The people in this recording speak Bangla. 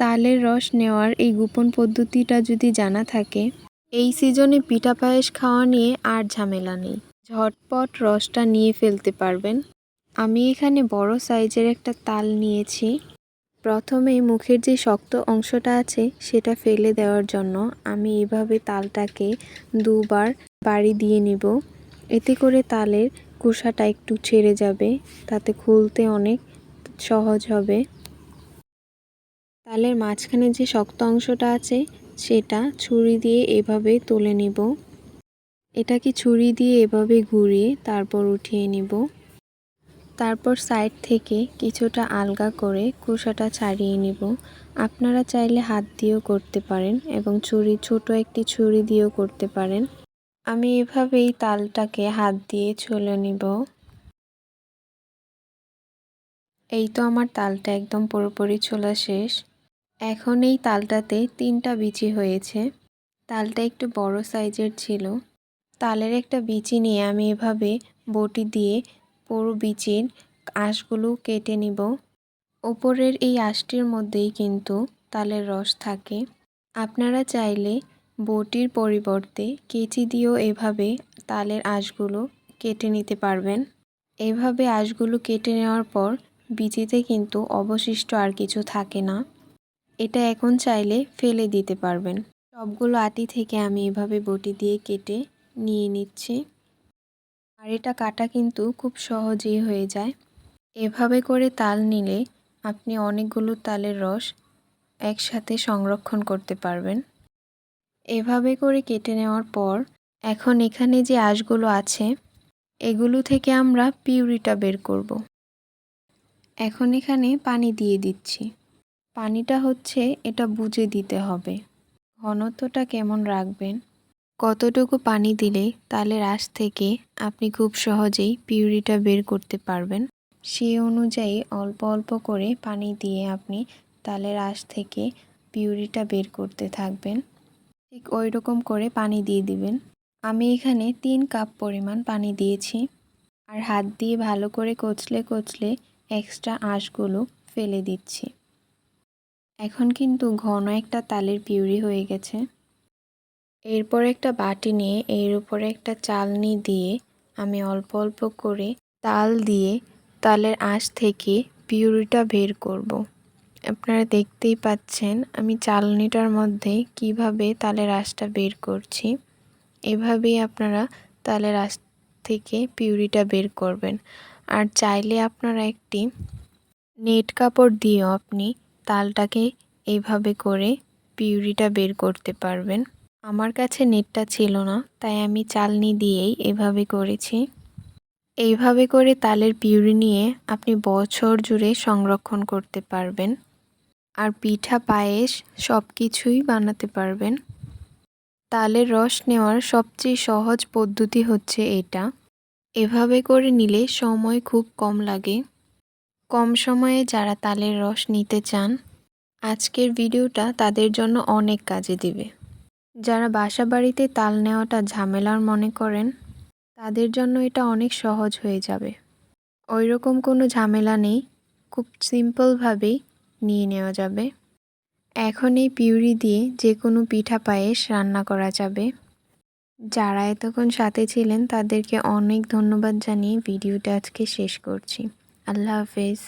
তালের রস নেওয়ার এই গোপন পদ্ধতিটা যদি জানা থাকে, এই সিজনে পিঠা পায়েস খাওয়া নিয়ে আর ঝামেলা নেই। ঝটপট রসটা নিয়ে ফেলতে পারবেন। আমি এখানে বড় সাইজের একটা তাল নিয়েছি। প্রথমে মুখের যে শক্ত অংশটা আছে, সেটা ফেলে দেওয়ার জন্য আমি এভাবে তালটাকে দুবার বাড়ি দিয়ে নিব। এতে করে তালের কুসাটা একটু ছেড়ে যাবে, তাতে খুলতে অনেক সহজ হবে। তালের মাঝখানে যে শক্ত অংশটা আছে, সেটা ছুরি দিয়ে এভাবে তুলে নিব। এটাকে ছুরি দিয়ে এভাবে ঘুরিয়ে তারপর উঠিয়ে নিব। তারপর সাইড থেকে কিছুটা আলগা করে কুসাটা ছাড়িয়ে নিব। আপনারা চাইলে হাত দিয়েও করতে পারেন এবং ছুরি, ছোট একটি ছুরি দিয়েও করতে পারেন। আমি এভাবেই তালটাকে হাত দিয়ে ছুলে নিব। এই তো আমার তালটা একদম পুরোপুরি ছোলা শেষ। এখন এই তালটাতে তিনটা বিচি হয়েছে। তালটা একটু বড় সাইজের ছিল। তালের একটা বিচি নিয়ে আমি এভাবে বটি দিয়ে পুরো বিচির আঁশগুলো কেটে নিব। ওপরের এই আঁশটির মধ্যেই কিন্তু তালের রস থাকে। আপনারা চাইলে বটির পরিবর্তে কেচি দিয়েও এভাবে তালের আঁশগুলো কেটে নিতে পারবেন। এভাবে আঁশগুলো কেটে নেওয়ার পর বিচিতে কিন্তু অবশিষ্ট আর কিছু থাকে না। এটা এখন চাইলে ফেলে দিতে পারবেন। সবগুলো আটি থেকে আমি এভাবে বটি দিয়ে কেটে নিয়ে নিচ্ছি। আর এটা কাটা কিন্তু খুব সহজেই হয়ে যায়। এভাবে করে তাল নিলে আপনি অনেকগুলো তালের রস একসাথে সংরক্ষণ করতে পারবেন। এভাবে করে কেটে নেওয়ার পর এখন এখানে যে আঁশগুলো আছে, এগুলো থেকে আমরা পিউরিটা বের করব। এখন এখানে পানি দিয়ে দিচ্ছি। পানিটা হচ্ছে এটা বুঝে দিতে হবে। ঘনত্বটা কেমন রাখবেন? কতটুকু পানি দিলে তালের আঁশ থেকে আপনি খুব সহজেই পিউরিটা বের করতে পারবেন? সেই অনুযায়ী অল্প অল্প করে পানি দিয়ে আপনি তালের আঁশ থেকে পিউরিটা বের করতে থাকবেন। ঠিক ওই রকম করে পানি দিয়ে দিবেন। আমি এখানে তিন কাপ পরিমাণ পানি দিয়েছি। আর হাত দিয়ে ভালো করে কচলে কচলে এক্সট্রা আঁশগুলো ফেলে দিচ্ছি। এখন কিন্তু ঘন একটা তালের পিউরি হয়ে গেছে। এরপর একটা বাটি নিয়ে, এর উপরে একটা চালনি দিয়ে আমি অল্প অল্প করে তাল দিয়ে তালের আঁশ থেকে পিউরিটা বের করব। আপনারা দেখতেই পাচ্ছেন আমি চালনিটার মধ্যে কীভাবে তালের আঁশটা বের করছি। এভাবেই আপনারা তালের আঁশ থেকে পিউরিটা বের করবেন। আর চাইলে আপনারা একটি নেট কাপড় দিয়েও আপনি তালটাকে এইভাবে করে পিউরিটা বের করতে পারবেন। আমার কাছে নেটটা ছিল না, তাই আমি চালনি দিয়েই এভাবে করেছি। এইভাবে করে তালের পিউরি নিয়ে আপনি বছর জুড়ে সংরক্ষণ করতে পারবেন। আর পিঠা, পায়েস সব কিছুই বানাতে পারবেন। তালের রস নেওয়ার সবচেয়ে সহজ পদ্ধতি হচ্ছে এটা। এভাবে করে নিলে সময় খুব কম লাগে। কম সময়ে যারা তালের রস নিতে চান, আজকের ভিডিওটা তাদের জন্য অনেক কাজে দিবে। যারা বাসা বাড়িতে তাল নেওয়াটা ঝামেলার মনে করেন, তাদের জন্য এটা অনেক সহজ হয়ে যাবে। ওই রকম কোনো ঝামেলা নেই, খুব সিম্পলভাবেই নিয়ে নেওয়া যাবে। এখন এই পিউরি দিয়ে যে কোনো পিঠা পায়েস রান্না করা যাবে। যারা এতক্ষণ সাথে ছিলেন তাদেরকে অনেক ধন্যবাদ জানিয়ে ভিডিওটা আজকে শেষ করছি। আল্লাহ হাফেজ।